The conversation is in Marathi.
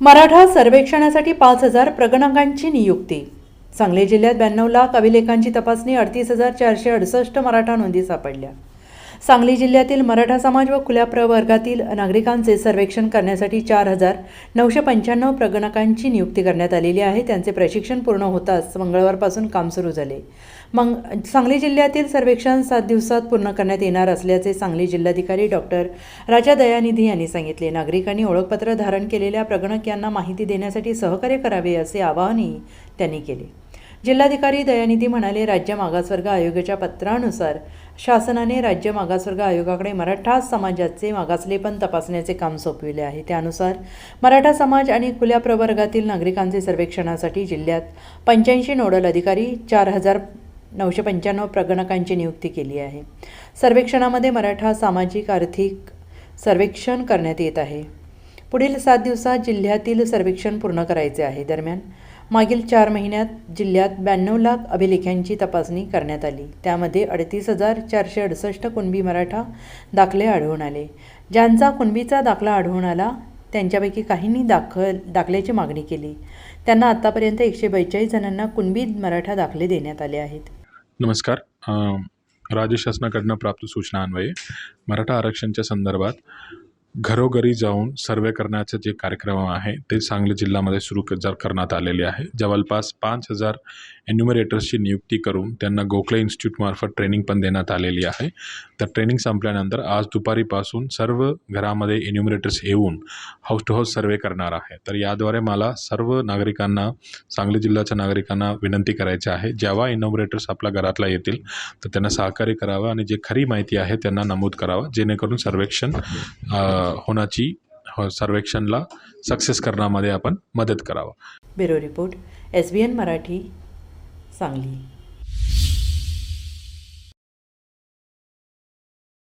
मराठा सर्वेक्षणासाठी पाच हजार प्रगणकांची नियुक्ती. सांगली जिल्ह्यात ब्याण्णव लाख अभिलेखांची तपासणी अडतीस हजार चारशे अडुसष्ट मराठा नोंदी सापडल्या. सांगली जिल्ह्यातील मराठा समाज व खुल्या प्रवर्गातील नागरिकांचे सर्वेक्षण करण्यासाठी चार हजार नऊशे पंच्याण्णव प्रगणकांची नियुक्ती करण्यात आलेली आहे. त्यांचे प्रशिक्षण पूर्ण होताच मंगळवारपासून काम सुरू झाले. मग सांगली जिल्ह्यातील सर्वेक्षण सात दिवसात पूर्ण करण्यात येणार असल्याचे सांगली जिल्हाधिकारी डॉक्टर राजा दयानिधी यांनी सांगितले. नागरिकांनी ओळखपत्र धारण केलेल्या प्रगणक यांना माहिती देण्यासाठी सहकार्य करावे असे आवाहनही त्यांनी केले. जिल्हाधिकारी दयानिधी म्हणाले राज्य मागासवर्ग आयोगाच्या पत्रानुसार शासनाने राज्य मागासवर्ग आयोगाकडे मराठा समाजाचे मागासलेपण तपासण्याचे काम सोपविले आहे. त्यानुसार मराठा समाज आणि खुल्या प्रवर्गातील नागरिकांचे सर्वेक्षणासाठी जिल्ह्यात पंच्याऐंशी नोडल अधिकारी चार हजार नऊशे पंच्याण्णव प्रगणकांची नियुक्ती केली आहे. सर्वेक्षणामध्ये मराठा सामाजिक आर्थिक सर्वेक्षण करण्यात येत आहे. पुढील सात दिवसात जिल्ह्यातील सर्वेक्षण पूर्ण करायचे आहे. दरम्यान मागील चार महिन्यात जिल्ह्यात ब्याण्णव लाख अभिलेखांची तपासणी करण्यात आली. त्यामध्ये अडतीस हजार चारशे अडुसष्ट कुणबी मराठा दाखले आढळून आले. ज्यांचा कुणबीचा दाखला आढळून आला त्यांच्यापैकी काहींनी दाखल दाखल्याची मागणी केली. त्यांना आत्तापर्यंत एकशे बेचाळीस जणांना कुणबी मराठा दाखले देण्यात आले आहेत. नमस्कार. राज्य शासनाकडनं प्राप्त सूचनान्वये मराठा आरक्षणच्या संदर्भात घरोघरी जाऊन सर्वे करण्याचे जे कार्यक्रम आहे ते सांगली जिल्ह्यामध्ये सुरू क- करण्यात आलेले आहे. जवळपास पाच हजार एन्युमरेटर्सची नियुक्ती करून त्यांना गोखले इन्स्टिट्यूटमार्फत ट्रेनिंग पण देण्यात आलेली आहे. तर ट्रेनिंग संपल्यानंतर आज दुपारीपासून सर्व घरामध्ये एन्युमरेटर्स येऊन हाऊस टू हाऊस सर्वे करणार आहे. तर याद्वारे मला सर्व नागरिकांना सांगली जिल्ह्याच्या नागरिकांना विनंती करायची आहे. जेव्हा इनोमरेटर्स आपल्या घरातला येतील तर त्यांना सहकार्य करावं आणि जे खरी माहिती आहे त्यांना नमूद करावं जेणेकरून सर्वेक्षण होण्याची हो, सर्वेक्षणला सक्सेस करण्यामध्ये आपण मदत करावं. Bureau report S B N Marathi Sangli.